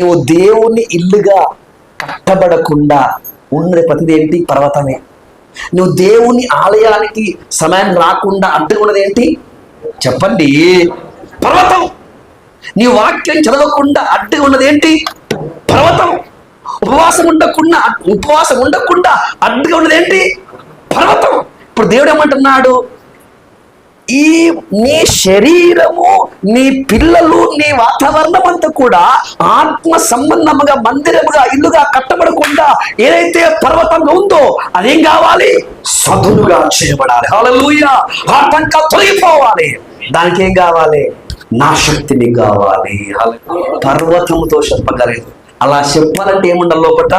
నువ్వు దేవుని ఇల్లుగా కట్టబడకుండా ఉన్నది ప్రతిది ఏంటి? పర్వతమే. నువ్వు దేవుని ఆలయానికి సమయం రాకుండా అడ్డుగా ఏంటి? చెప్పండి. పర్వతం. నీ వాక్యం చదవకుండా అడ్డుగా ఉన్నది ఏంటి? పర్వతం. ఉపవాసం ఉండకుండా ఉపవాసం ఉండకుండా అడ్డుగా ఉన్నది ఏంటి? పర్వతం. ఇప్పుడు దేవుడు ఏమంటున్నాడు? ఈ నీ శరీరము నీ పిల్లలు నీ వాతావరణం అంతా కూడా ఆత్మ సంబంధముగా మందిరముగా ఇల్లుగా కట్టబడకుండా ఏదైతే పర్వతంగా ఉందో అదేం కావాలి? సదునుగా చేయబడాలి. హల్లెలూయా. ఆటంకా తొలగిపోవాలి. దానికి ఏం కావాలి? నా శక్తిని కావాలి. పర్వతముతో చెప్పగలేదు. అలా చెప్పాలంటే ఏముండాలి లోపట?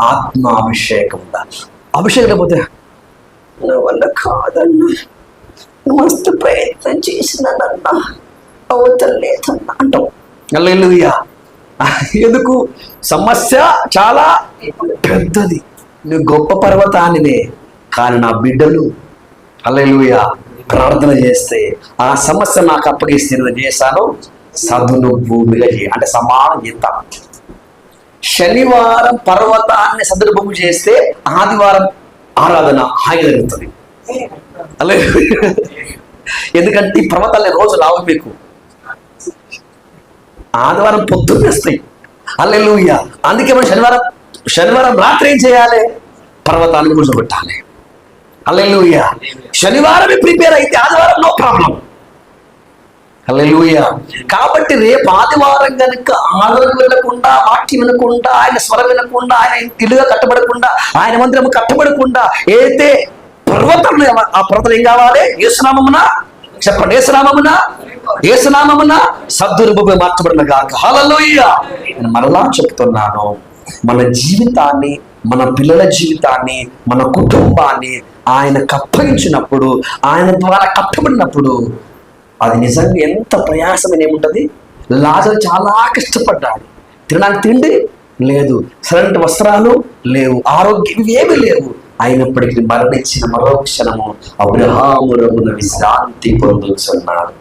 ఆత్మాభిషేకం ఉండాలి. అభిషేకం పోతే నా వల్ల కాదన్నా. మస్తు ప్రయత్నం చేసినానన్నా అవుతలేదన్నా అంటాం. అల్లెలుయ్యా ఎందుకు? సమస్య చాలా పెద్దది. నువ్వు గొప్ప పర్వతానివే కానీ నా బిడ్డలు అల్లెలుయ్యా ప్రార్థన చేస్తే ఆ సమస్య నాకు అప్పగిస్తే చేశాను. సదును భూమిగా చేయ. అంటే సమానం చేస్తాను శనివారం పర్వతాన్ని సదును భూమి చేస్తే ఆదివారం ఆరాధన హాయిగా జరుగుతుంది. అలా ఎందుకంటే ఈ పర్వతాలే రోజు రావు మీకు. ఆదివారం పొద్దున్న వస్తాయి. అల్లెలుయ్య అందుకే మనం శనివారం శనివారం రాత్రి ఏం చేయాలి? పర్వతాన్ని కూర్చోబెట్టాలి అల్లెలుయ్య శనివారమే ప్రిపేర్ అయితే ఆదివారం నో ప్రాబ్లం అల్లెలుయ్య కాబట్టి రేపు ఆదివారం కనుక ఆదరణ వినకుండా వాక్యం వినకుండా ఆయన స్వరం వినకుండా ఆయన ఇల్లుగా కట్టబడకుండా ఆయన మందిరం కట్టబడకుండా ఏతే పర్వతం ఆ పర్వతం ఏం కావాలి? యేసునామమున చెప్పండి ఏసునామమున ఏసునామమున సద్దురుభూమి మార్చబడిన గాక. హల్లెలూయ! నేను మరలా చెప్తున్నాను. మన జీవితాన్ని మన పిల్లల జీవితాన్ని మన కుటుంబాన్ని ఆయన కప్పగించినప్పుడు ఆయన ద్వారా కట్టబడినప్పుడు అది నిజంగా ఎంత ప్రయాసమైన ఏముంటుంది? లాజరు చాలా కష్టపడ్డాడు. తినడానికి తిండి లేదు. సరైన వస్త్రాలు లేవు. ఆరోగ్యం ఏమీ లేవు. అయినప్పటికీ మరణించిన మరో క్షణము అబ్రహాము రఘున విశ్రాంతి పొందుతున్నాడు